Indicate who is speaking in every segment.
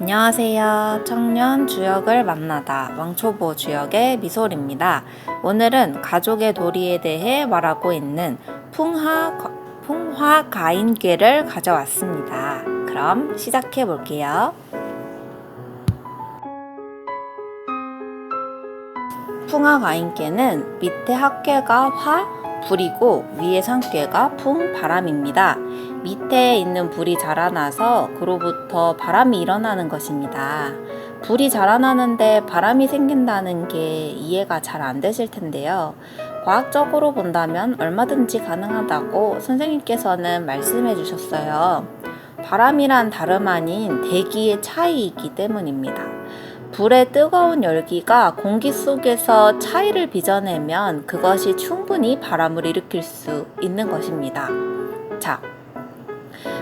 Speaker 1: 안녕하세요. 청년 주역을 만나다 왕초보 주역의 미솔입니다. 오늘은 가족의 도리에 대해 말하고 있는 풍화 풍화 가인괴를 가져왔습니다. 그럼 시작해 볼게요. 풍화 가인괴는 밑에 학괴가 화, 불이고 위에 상괴가 풍, 바람입니다. 밑에 있는 불이 자라나서 그로부터 바람이 일어나는 것입니다. 불이 자라나는데 바람이 생긴다는 게 이해가 잘 안 되실 텐데요. 과학적으로 본다면 얼마든지 가능하다고 선생님께서는 말씀해 주셨어요. 바람이란 다름 아닌 대기의 차이이기 때문입니다. 불의 뜨거운 열기가 공기 속에서 차이를 빚어내면 그것이 충분히 바람을 일으킬 수 있는 것입니다. 자,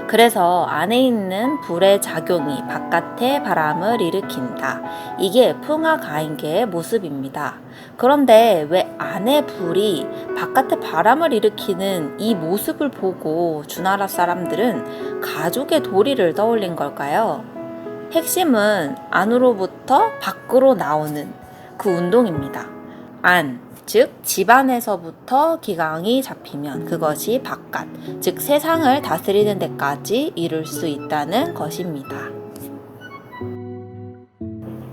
Speaker 1: 그래서 안에 있는 불의 작용이 바깥의 바람을 일으킨다. 이게 풍화 가인계의 모습입니다. 그런데 왜 안에 불이 바깥의 바람을 일으키는 이 모습을 보고 주나라 사람들은 가족의 도리를 떠올린 걸까요? 핵심은 안으로부터 밖으로 나오는 그 운동입니다. 안, 즉 집안에서부터 기강이 잡히면 그것이 바깥, 즉 세상을 다스리는 데까지 이룰 수 있다는 것입니다.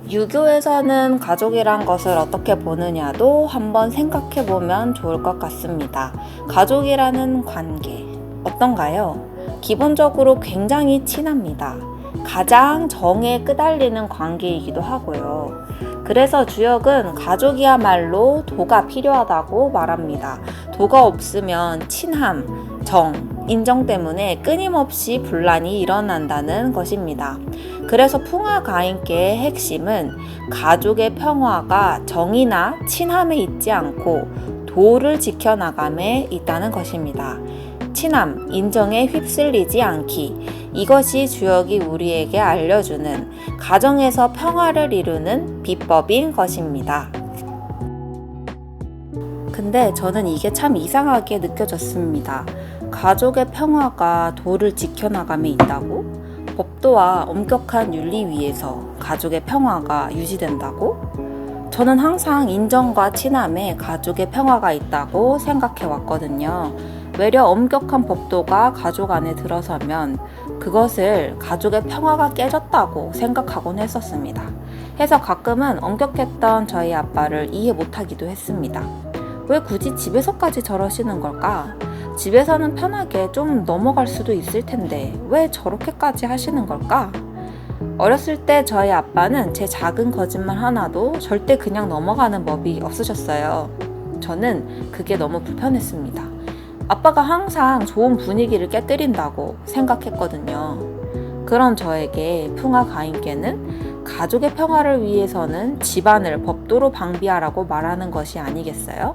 Speaker 1: 유교에서는 가족이란 것을 어떻게 보느냐도 한번 생각해 보면 좋을 것 같습니다. 가족이라는 관계 어떤가요? 기본적으로 굉장히 친합니다. 가장 정에 끄달리는 관계이기도 하고요. 그래서 주역은 가족이야말로 도가 필요하다고 말합니다. 도가 없으면 친함, 정, 인정 때문에 끊임없이 분란이 일어난다는 것입니다. 그래서 풍화가인계의 핵심은 가족의 평화가 정이나 친함에 있지 않고 도를 지켜나감에 있다는 것입니다. 친함, 인정에 휩쓸리지 않기. 이것이 주역이 우리에게 알려주는 가정에서 평화를 이루는 비법인 것입니다. 근데 저는 이게 참 이상하게 느껴졌습니다. 가족의 평화가 도를 지켜나감에 있다고? 법도와 엄격한 윤리 위에서 가족의 평화가 유지된다고? 저는 항상 인정과 친함에 가족의 평화가 있다고 생각해 왔거든요. 외려 엄격한 법도가 가족 안에 들어서면 그것을 가족의 평화가 깨졌다고 생각하곤 했었습니다. 해서 가끔은 엄격했던 저희 아빠를 이해 못하기도 했습니다. 왜 굳이 집에서까지 저러시는 걸까? 집에서는 편하게 좀 넘어갈 수도 있을 텐데 왜 저렇게까지 하시는 걸까? 어렸을 때 저희 아빠는 제 작은 거짓말 하나도 절대 그냥 넘어가는 법이 없으셨어요. 저는 그게 너무 불편했습니다. 아빠가 항상 좋은 분위기를 깨뜨린다고 생각했거든요. 그런 저에게 풍화 가인께는 가족의 평화를 위해서는 집안을 법도로 방비하라고 말하는 것이 아니겠어요?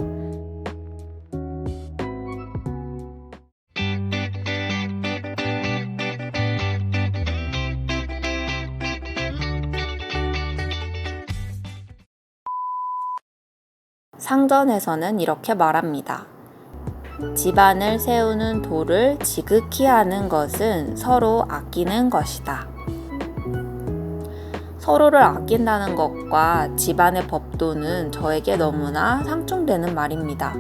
Speaker 1: 상전에서는 이렇게 말합니다. 집안을 세우는 도를 지극히 하는 것은 서로 아끼는 것이다. 서로를 아낀다는 것과 집안의 법도는 저에게 너무나 상충되는 말입니다.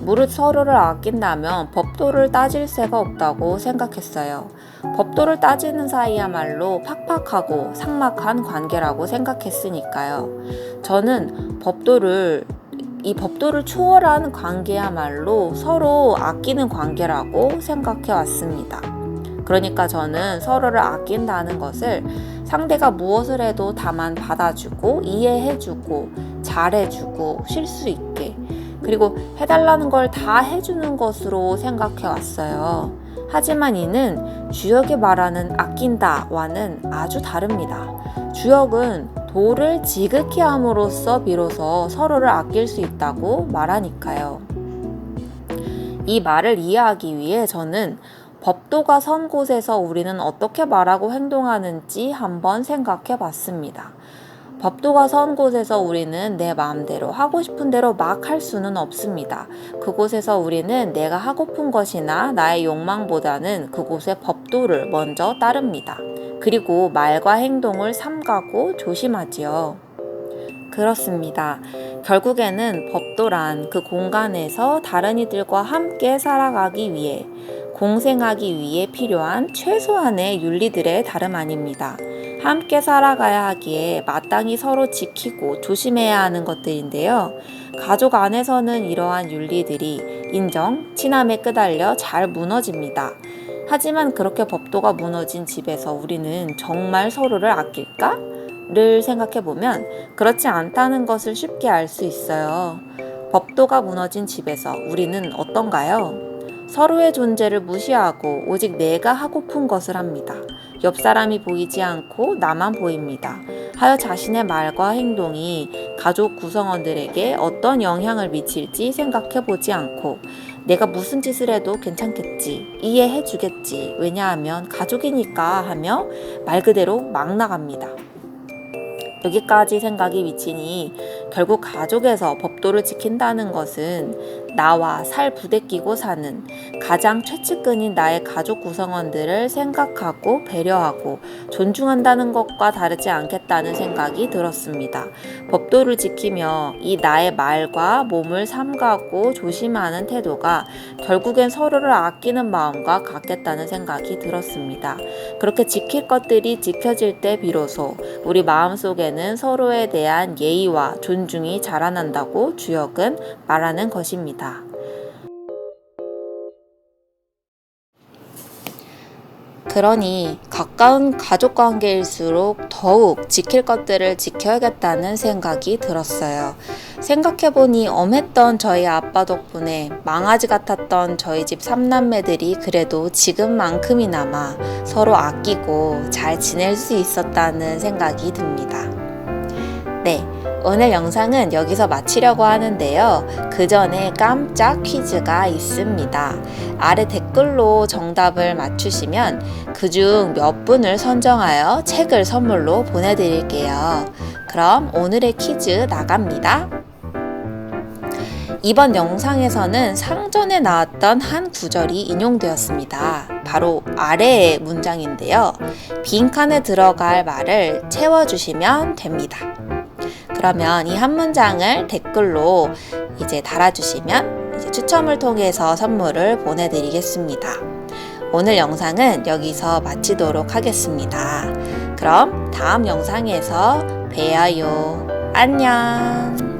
Speaker 1: 무릇 서로를 아낀다면 법도를 따질 새가 없다고 생각했어요. 법도를 따지는 사이야말로 팍팍하고 삭막한 관계라고 생각했으니까요. 저는 법도를 이 법도를 초월한 관계야말로 서로 아끼는 관계라고 생각해 왔습니다. 그러니까 저는 서로를 아낀다는 것을 상대가 무엇을 해도 다만 받아주고 이해해주고 잘해주고 쉴 수 있게 그리고 해달라는 걸 다 해주는 것으로 생각해 왔어요. 하지만 이는 주역이 말하는 아낀다와는 아주 다릅니다. 주역은 도를 지극히 함으로써 비로소 서로를 아낄 수 있다고 말하니까요. 이 말을 이해하기 위해 저는 법도가 선 곳에서 우리는 어떻게 말하고 행동하는지 한번 생각해 봤습니다. 법도가 선 곳에서 우리는 내 마음대로 하고 싶은 대로 막 할 수는 없습니다. 그곳에서 우리는 내가 하고픈 것이나 나의 욕망보다는 그곳의 법도를 먼저 따릅니다. 그리고 말과 행동을 삼가고 조심하지요. 그렇습니다. 결국에는 법도란 그 공간에서 다른 이들과 함께 살아가기 위해 공생하기 위해 필요한 최소한의 윤리들의 다름 아닙니다. 함께 살아가야 하기에 마땅히 서로 지키고 조심해야 하는 것들인데요. 가족 안에서는 이러한 윤리들이 인정, 친함에 끄달려 잘 무너집니다. 하지만 그렇게 법도가 무너진 집에서 우리는 정말 서로를 아낄까? 를 생각해 보면 그렇지 않다는 것을 쉽게 알 수 있어요. 법도가 무너진 집에서 우리는 어떤가요? 서로의 존재를 무시하고 오직 내가 하고픈 것을 합니다. 옆 사람이 보이지 않고 나만 보입니다. 하여 자신의 말과 행동이 가족 구성원들에게 어떤 영향을 미칠지 생각해 보지 않고 내가 무슨 짓을 해도 괜찮겠지, 이해해 주겠지, 왜냐하면 가족이니까 하며 말 그대로 막 나갑니다. 여기까지 생각이 미치니 결국 가족에서 법도를 지킨다는 것은 나와 살 부대끼고 사는 가장 최측근인 나의 가족 구성원들을 생각하고 배려하고 존중한다는 것과 다르지 않겠다는 생각이 들었습니다. 법도를 지키며 이 나의 말과 몸을 삼가고 조심하는 태도가 결국엔 서로를 아끼는 마음과 같겠다는 생각이 들었습니다. 그렇게 지킬 것들이 지켜질 때 비로소 우리 마음속에는 서로에 대한 예의와 존중이 자라난다고 주역은 말하는 것입니 다. 그러니 가까운 가족 관계일수록 더욱 지킬 것들을 지켜야겠다는 생각이 들었어요. 생각해보니 엄했던 저희 아빠 덕분에 망아지 같았던 저희 집 삼남매들이 그래도 지금만큼이나마 서로 아끼고 잘 지낼 수 있었다는 생각이 듭니다. 네. 오늘 영상은 여기서 마치려고 하는데요. 그 전에 깜짝 퀴즈가 있습니다. 아래 댓글로 정답을 맞추시면 그 중 몇 분을 선정하여 책을 선물로 보내드릴게요. 그럼 오늘의 퀴즈 나갑니다. 이번 영상에서는 상전에 나왔던 한 구절이 인용되었습니다. 바로 아래의 문장인데요. 빈칸에 들어갈 말을 채워주시면 됩니다. 그러면 이 한 문장을 댓글로 이제 달아주시면 이제 추첨을 통해서 선물을 보내드리겠습니다. 오늘 영상은 여기서 마치도록 하겠습니다. 그럼 다음 영상에서 봬요. 안녕.